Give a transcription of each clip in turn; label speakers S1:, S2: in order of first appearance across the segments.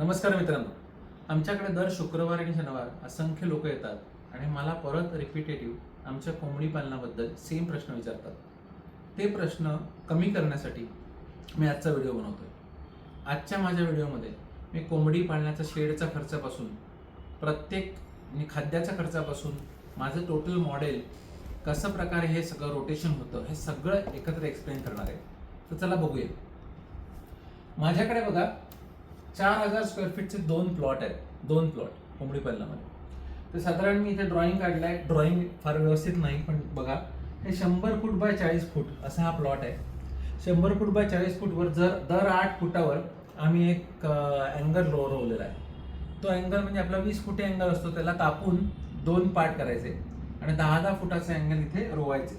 S1: नमस्कार मित्रांनो. आमच्याकडे दर शुक्रवार आणि शनिवार असंख्य लोक येतात आणि मला परत रिपिटेटिव्ह आमच्या कोंबडी पालनाबद्दल सेम प्रश्न विचारतात. ते प्रश्न कमी करण्यासाठी मी आजचा व्हिडिओ बनवतोय. आजच्या माझ्या व्हिडिओमध्ये मी कोंबडी पाळण्याचा शेडचा खर्चापासून प्रत्येक आणि खाद्याच्या खर्चापासून माझं टोटल मॉडेल कसं प्रकारे हे सगळं रोटेशन होतं हे सगळं एकत्र एक्सप्लेन करणार आहे. तर चला बघूया. माझ्याकडे बघा चार हजार स्क्वेअर फीटचे दोन प्लॉट आहेत. दोन प्लॉट कोंबडी पल्ल्यामध्ये. तर साधारण मी इथे ड्रॉइंग काढलाय. ड्रॉइंग फार व्यवस्थित नाही पण बघा. हे शंभर फूट बाय चाळीस फूट असा हा प्लॉट आहे. शंभर फूट बाय चाळीस फूटवर जर दर आठ फुटावर आम्ही एक अँगल रो रोवलेला आहे. तो अँगल म्हणजे आपला वीस फुटे अँगल असतो त्याला कापून दोन पार्ट करायचे. आणि दहा दहा फुटाचे अँगल इथे रोवायचे.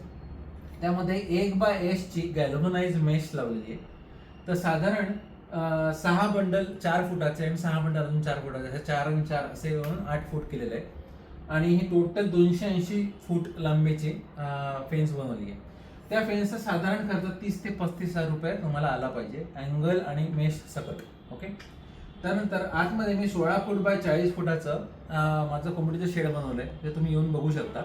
S1: त्यामध्ये एक बाय एसची गॅल्व्हनाइज मेश लावलेली आहे. तर साधारण सहा बंडल चार फुटाचे आणि सहा बंडल अजून चार फुटाचे. असे चार आणि चार असे आठ फूट केलेले आहे आणि ही टोटल दोनशे ऐंशी फूट लांबीची फेन्स बनवली आहे. त्या फेन्सचा साधारण खर्च तीस ते पस्तीस हजार रुपये तुम्हाला आला पाहिजे. अँगल आणि मेश सकट ओके त्यानंतर आतमध्ये मी सोळा फूट बाय चाळीस फुटाचं माझं कोंबडीचं शेड बनवलं आहे ते तुम्ही येऊन बघू शकता.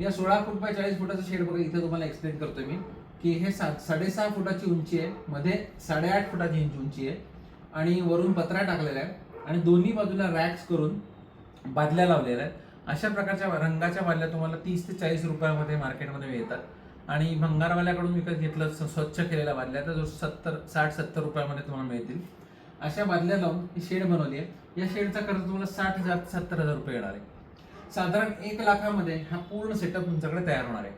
S1: या सोळा फूट बाय चाळीस फुटाचं शेड बघा इथे तुम्हाला एक्सप्लेन करतोय मी. की हे सा साडेसहा फुटाची उंची आहे मध्ये साडेआठ फुटाची इंच उंची आहे आणि वरून पत्रा टाकलेला आहे आणि दोन्ही बाजूला रॅक्स करून बादल्या लावलेल्या आहेत. अशा प्रकारच्या रंगाच्या बादल्या तुम्हाला तीस ते चाळीस रुपयामध्ये मार्केटमध्ये मिळतात. आणि भंगारवाल्याकडून विकत घेतलं स्वच्छ केलेल्या बादल्या तर जो सत्तर साठ सत्तर रुपयामध्ये तुम्हाला मिळतील. अशा बादल्या लावून ही शेड बनवली आहे. या शेडचा खर्च तुम्हाला साठ हजार सत्तर हजार रुपये येणार आहे. साधारण एक लाखामध्ये हा पूर्ण सेटअप तुमच्याकडे तयार होणार आहे.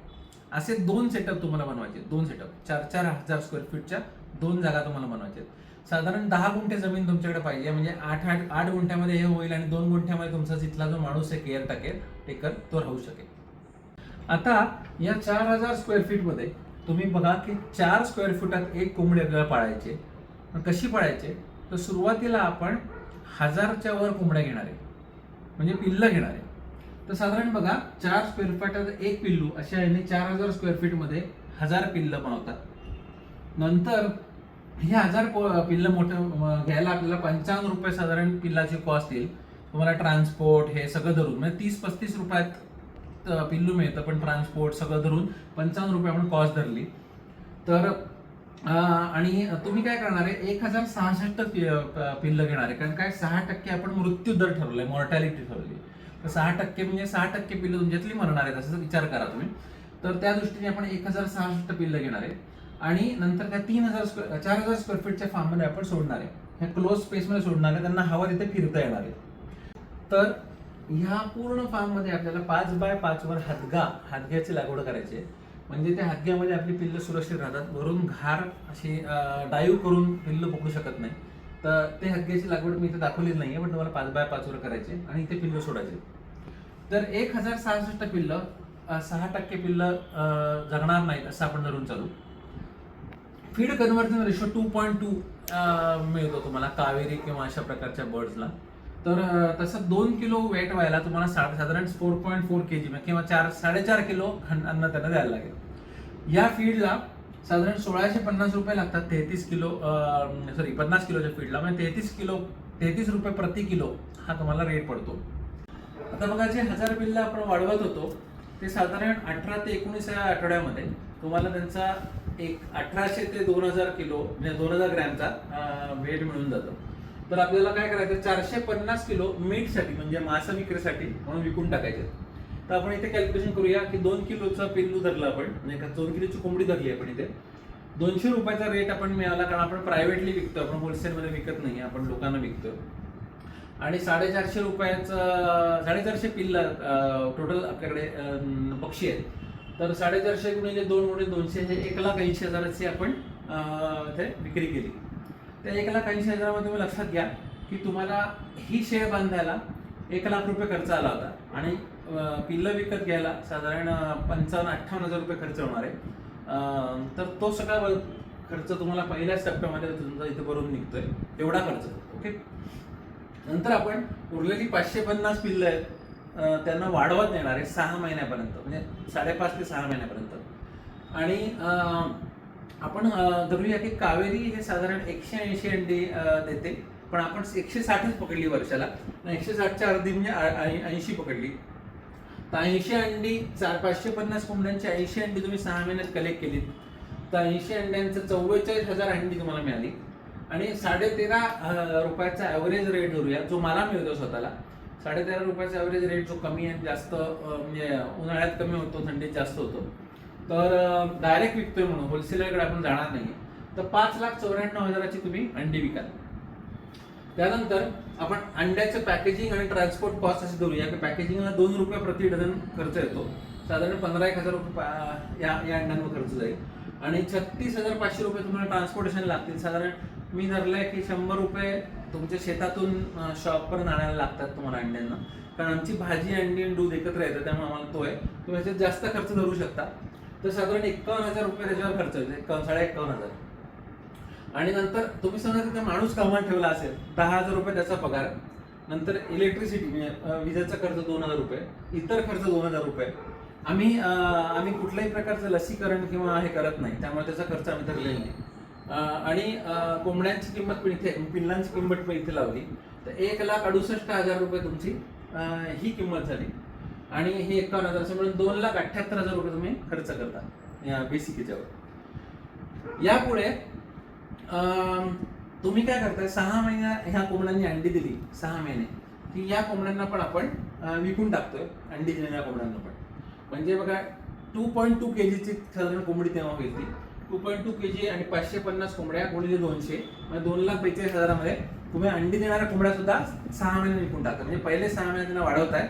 S1: असे दोन सेटअप तुम्हाला बनवायचे दोन सेटअप चार चार हजार स्क्वेअर फीटच्या दोन जागा तुम्हाला बनवायचे साधारण दहा गुंठे जमीन तुमच्याकडे पाहिजे. म्हणजे आठ आठ आठ गुंठ्यामध्ये हे होईल आणि दोन गुंठ्यामध्ये तुमचा जिथला जो माणूस आहे केअर टाकेल टेकर तो राहू शकेल. आता या चार हजार स्क्वेअर फीटमध्ये तुम्ही बघा की चार स्क्वेअर फुटात एक कोंबडी आपल्याला पाळायचे कशी पाळायचे तर सुरुवातीला आपण हजारच्या वर कोंबड्या घेणार आहे. म्हणजे पिल्लं घेणार आहे. तर साधारण बघा चार स्क्वेअर फीटात एक पिल्लू अशा याने चार हजार स्क्वेअर फीटमध्ये हजार पिल्लं बनवतात. नंतर हे हजार को- पिल्लं मोठं घ्यायला आपल्याला पंचावन्न रुपये साधारण पिल्लाची कॉस्ट येईल. तुम्हाला ट्रान्सपोर्ट हे सगळं धरून म्हणजे तीस पस्तीस रुपयात पिल्लू मिळतं पण ट्रान्सपोर्ट सगळं धरून पंचावन्न रुपये आपण कॉस्ट धरली. तर आणि तुम्ही काय करणार आहे एक हजार सहासष्ट पि- पिल्लं घेणार आहे. कारण काय? सहा टक्के आपण मृत्यू दर ठरवलाय मॉर्टॅलिटी ठरवली. तर सहा टक्के म्हणजे सहा टक्के पिल्लं तुमच्यातली मरणार आहेत असं विचार करा तुम्ही. तर त्या दृष्टीने आपण एक हजार सहासष्ट पिल्लं घेणार आहे. आणि नंतर त्या तीन हजार स्क्वेअर चार हजार स्क्वेअर फीटच्या फार्ममध्ये आपण सोडणार आहे. ह्या क्लोज स्पेसमध्ये सोडणार आहे. त्यांना हवा तिथे फिरता येणार आहे. तर ह्या पूर्ण फार्ममध्ये आपल्याला पाच बाय पाचवर हदगा हादगा हादग्याची लागवड करायची आहे. म्हणजे त्या हदग्यामध्ये आपली पिल्लं सुरक्षित राहतात. वरून घार अशी डाईव्ह करून पिल्लं पकडू शकत नाही. तर ते हादग्याची लागवड मी इथे दाखवलीच आहे पण तुम्हाला पाच बाय पाचवर करायचे आणि इथे पिल्लं सोडायचे. तर एक हजार सहासष्ट पिल्लं सहा टक्के पिल्लं जगणार नाहीत असं आपण धरून चालू. Feed conversion ratio two point two मिळतो तुम्हाला कावेरी किंवा अशा प्रकारच्या बर्ड्सला तर तसं दोन किलो वेट व्हायला तुम्हाला सा- साधारण four point four K G किंवा चार साडेचार किलो अन्न त्यांना द्यायला लागेल. या फीडला साधारण सोळाशे पन्नास रुपये लागतात तेहतीस किलो सॉरी पन्नास किलोच्या फीडला. म्हणजे तेहतीस किलो तेहतीस रुपये प्रति किलो हा तुम्हाला रेट पडतो. आता बघा जे हजार बिलला आपण वाढवत होतो ते साधारण अठरा ते एकोणीस या आठवड्यामध्ये तुम्हाला त्यांचा एक अठराशे ते दोन हजार किलो म्हणजे दोन हजार ग्रॅमचा वेट मिळून जातो. तर आपल्याला काय करायचं? चारशे पन्नास किलो मीठसाठी म्हणजे मांस विक्रीसाठी म्हणून विकून टाकायचे. तर आपण इथे कॅल्क्युलेशन करूया की दोन किलोचा पिल्लू धरला आपण. म्हणजे का दोन किलोची कोंबडी धरली आपण इथे. दोनशे रुपयाचा रेट आपण मिळाला कारण आपण प्रायव्हेटली विकतो. आपण होलसेलमध्ये विकत नाही आपण लोकांना विकतो. आणि साडेचारशे रुपयाचं साडेचारशे पिल्ल टोटल आपल्याकडे पक्षी आहेत. तर साडेचारशे गुणिले दोन गुणे दोनशे हे एक लाख ऐंशी हजाराची आपण ते इथे विक्री केली. त्या एक लाख ऐंशी हजारामध्ये तुम्ही लक्षात घ्या की तुम्हाला ही शेळ बांधायला एक लाख रुपये खर्च आला होता. आणि पिल्लं विकत घ्यायला साधारण पंचावन्न अठ्ठावन्न हजार रुपये खर्च होणार आहे. तर तो सगळा खर्च तुम्हाला पहिल्याच टप्प्यामध्ये तुमचा इथे भरून निघतोय. एवढा खर्च. ओके? नंतर आपण उरलेली पाचशे पन्नास पिल्लं आहेत त्यांना वाढवत नेणार आहे सहा महिन्यापर्यंत. म्हणजे साडेपाच ते सहा महिन्यापर्यंत. आणि आपण धरूया की कावेरी हे साधारण एकशे ऐंशी अंडी देते. पण आपण एकशे साठच पकडली वर्षाला. एकशे साठच्या अर्धी म्हणजे ऐंशी पकडली. तर ऐंशी अंडी चार पाचशे पन्नास कोंबड्यांची ऐंशी अंडी तुम्ही सहा महिन्यात कलेक्ट केलीत. तर ऐंशी अंड्यांचं चव्वेचाळीस हजार अंडी तुम्हाला मिळाली. आणि साडेतेरा रुपयाचा ॲव्हरेज रेट धरूया जो मला मिळतो स्वतःला. साडेतेरा रुपयाचा ॲव्हरेज रेट जो कमी आहे जास्त म्हणजे उन्हाळ्यात कमी होतो थंडीत जास्त होतो. तर डायरेक्ट विकतोय म्हणून होलसेलरकडे आपण जाणार नाही तर पाच लाख चौऱ्याण्णव हजाराची तुम्ही अंडी विकाल. त्यानंतर आपण अंड्याचं पॅकेजिंग आणि ट्रान्सपोर्ट कॉस्ट असे धरूया. की पॅकेजिंगला दोन रुपये प्रति डझन खर्च येतो. साधारण पंधरा एक हजार रुपये पा- या या अंड्यांवर खर्च जाईल. आणि छत्तीस हजार पाचशे रुपये तुम्हाला ट्रान्सपोर्टेशन लागतील. साधारण मी धरलंय की शंभर रुपये तुमच्या शेतातून शॉपवर आणायला लागतात तुम्हाला अंड्यांना. कारण आमची भाजी अंडी आणि दूध एकत्र येतं त्यामुळे आम्हाला तो आहे. तुम्ही याच्यात जास्त खर्च धरू शकता. तर साधारण एक्कावन्न हजार रुपये त्याच्यावर खर्च येतो. एक्कावन्न साडे एक्कावन्न हजार. आणि नंतर तुम्ही समजा तिथे माणूस कामाला ठेवला असेल दहा हजार रुपये त्याचा पगार नंतर इलेक्ट्रिसिटी म्हणजे विजेचा खर्च दोन हजार रुपये इतर खर्च दोन हजार रुपये. आम्ही आम्ही कुठल्याही प्रकारचं लसीकरण किंवा हे करत नाही त्यामुळे त्याचा खर्च आम्ही धरलेला नाही. आणि कोंबड्यांची किंमत पण इथे पिल्लांची किंमत पण इथे लावली. तर एक लाख अडुसष्ट हजार रुपये तुमची ही किंमत झाली. आणि हे एकावन्न हजार असं म्हणून दोन लाख अठ्ठ्याहत्तर हजार रुपये तुम्ही खर्च करता या बेसिक याच्यावर यापुढे तुम्ही काय करताय? सहा महिन्या ह्या कोंबड्यांनी अंडी दिली. सहा महिने. की या कोंबड्यांना पण आपण विकून टाकतोय अंडी दिलेल्या कोंबड्यांना पण. म्हणजे बघा टू पॉईंट टू के जीची साधारण कोंबडी तेव्हा घेतली two point two K G आणि पाचशे पन्नास कोंबड्या कोणी दोनशे. म्हणजे दोन लाख बेचाळीस हजारामध्ये तुम्ही अंडी देणाऱ्या कोंबड्या सुद्धा सहा महिने विकून टाकता. म्हणजे पहिले सहा महिने त्यांना वाढवताय.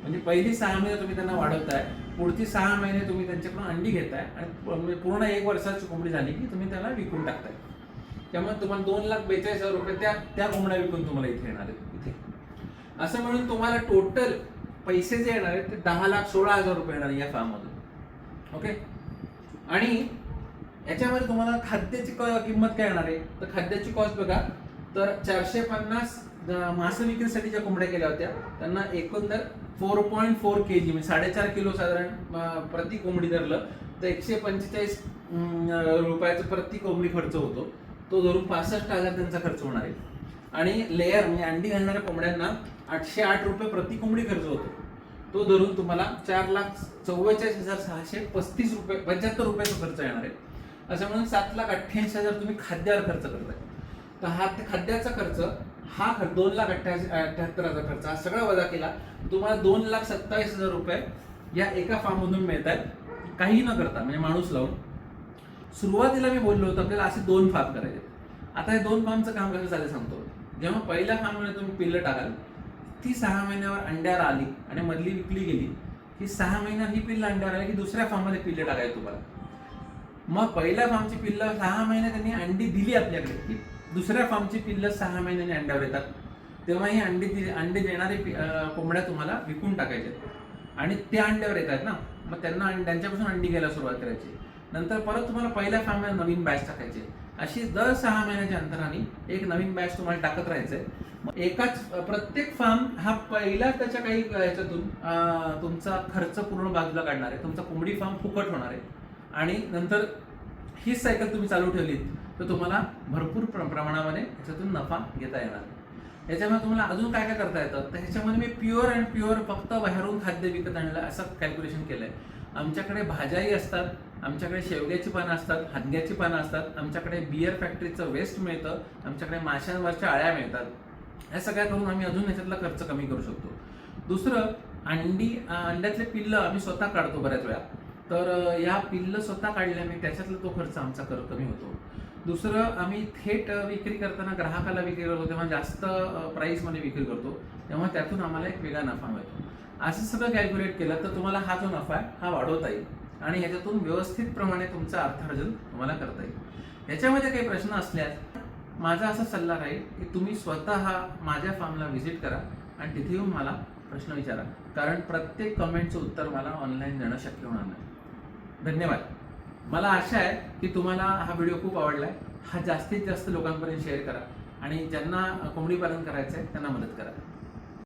S1: म्हणजे पहिली सहा महिने तुम्ही त्यांना वाढवताय. पुढची सहा महिने तुम्ही त्यांच्याकडून अंडी घेताय आणि म्हणजे पूर्ण एक वर्षाची कोंबडी झाली की तुम्ही त्याला विकून टाकताय. त्यामुळे तुम्हाला दोन लाख बेचाळीस हजार रुपये त्या त्या कोंबड्या विकून तुम्हाला इथे येणार आहेत इथे. असं म्हणून तुम्हाला टोटल पैसे जे येणार आहेत ते दहा लाख सोळा हजार रुपये येणार आहे या फार्ममधून ओके आणि याच्यामध्ये तुम्हाला खाद्याची किंमत काय येणार आहे? तर खाद्याची कॉस्ट बघा. तर चारशे पन्नास मासे विक्रीसाठी ज्या कोंबड्या केल्या होत्या त्यांना एकंदर four point four K G म्हणजे साडेचार किलो साधारण प्रति कोंबडी धरलं तर एकशे पंचेचाळीस रुपयाचा प्रति कोंबडी खर्च होतो. तो धरून पासष्ट हजार त्यांचा खर्च होणार आहे. आणि लेयर म्हणजे अंडी घालणाऱ्या कोंबड्यांना आठशे आठ रुपये प्रति कोंबडी खर्च होतो. तो धरून तुम्हाला चार लाख चव्वेचाळीस हजार सहाशे पस्तीस रुपये पंच्याहत्तर रुपयाचा खर्च येणार आहे. असं म्हणून सात लाख अठ्ठ्याऐंशी हजार तुम्ही खाद्यावर खर्च करताय. तर हा ते खाद्याचा खर्च हा खर्च दोन लाख अठ्ठ्या अठ्ठ्याहत्तर हजार खर्च हा सगळा वजा केला. तुम्हाला दोन लाख सत्तावीस हजार रुपये या एका फार्ममधून मिळत आहेत काही न करता म्हणजे माणूस लावून. सुरुवातीला मी बोललो होतो आपल्याला असे दोन फार्म करायचे आता हे दोन फार्मचं काम कसं झालं सांगतो. जेव्हा पहिल्या फार्ममध्ये तुम्ही पिल्लं टाकाल ती सहा महिन्यावर अंड्यावर आली आणि मधली विकली गेली की सहा महिन्यात ही पिल्लं अंड्यावर आली की दुसऱ्या फार्ममध्ये पिल्लं टाकायचं तुम्हाला. मग पहिल्या फार्मची पिल्लं सहा महिने त्यांनी अंडी दिली आपल्याकडे. की दुसऱ्या फार्मची पिल्लं सहा महिन्याने अंड्यावर येतात. तेव्हा ही अंडी दि- अंडी देणारे कोंबड्या तुम्हाला विकून टाकायचे. आणि त्या अंड्यावर येतात ना. मग त्यांना त्यांच्यापासून अंडी घ्यायला सुरुवात करायची. नंतर परत तुम्हाला पहिल्या फार्ममध्ये नवीन बॅच टाकायचे. अशी दर सहा महिन्याच्या अंतराने एक नवीन बॅच तुम्हाला टाकत राहायचंय. मग एकाच प्रत्येक फार्म हा पहिला त्याच्या काही ह्याच्यातून तुमचा खर्च पूर्ण बाजूला काढणार आहे. तुमचा कोंबडी फार्म फुकट होणार आहे. आणि नंतर हीच सायकल तुम्ही चालू ठेवलीत. तर तुम्हाला भरपूर प्र- प्रमाणामध्ये याच्यातून नफा घेता येणार. याच्यामुळे तुम्हाला अजून काय काय करता येतं? तर ह्याच्यामध्ये मी प्युअर अँड प्युअर फक्त बाहेरून खाद्य विकत आणलं असं कॅल्क्युलेशन केलंय. आमच्याकडे भाज्याही असतात आमच्याकडे शेवग्याची पानं असतात हादग्याची पानं असतात आमच्याकडे बियर फॅक्टरीचं वेस्ट मिळतं आमच्याकडे माशांवरच्या आळ्या मिळतात. ह्या सगळ्या करून आम्ही अजून ह्याच्यातला खर्च कमी करू शकतो. दुसरं अंडी अंड्यातले पिल्लं आम्ही स्वतः काढतो बऱ्याच वेळा. तर या पिल्लं स्वतः काढल्याने त्याच्यातला तो खर्च आमचा कर कमी होतो. दुसरं आम्ही थेट विक्री करताना ग्राहकाला विक्री करतो तेव्हा जास्त प्राईसमध्ये विक्री करतो तेव्हा त्यातून आम्हाला एक वेगळा नफा मिळतो. असं सगळं कॅल्क्युलेट केलं तर तुम्हाला हा जो नफा आहे हा वाढवता येईल. आणि ह्याच्यातून व्यवस्थितप्रमाणे तुमचं अर्थार्जन तुम्हाला करता येईल. याच्यामध्ये काही प्रश्न असल्यास माझा असा सल्ला राहील की तुम्ही स्वतः माझ्या फार्मला व्हिजिट करा आणि तिथे येऊन मला प्रश्न विचारा. कारण प्रत्येक कमेंटचं उत्तर मला ऑनलाईन देणं शक्य होणार नाही. धन्यवाद. मला आशा आहे की तुम्हाला हा व्हिडिओ खूप आवडला आहे हा जास्तीत जास्त लोकांपर्यंत शेअर करा. आणि ज्यांना कोंबडी पालन करायचं आहे त्यांना मदत करा.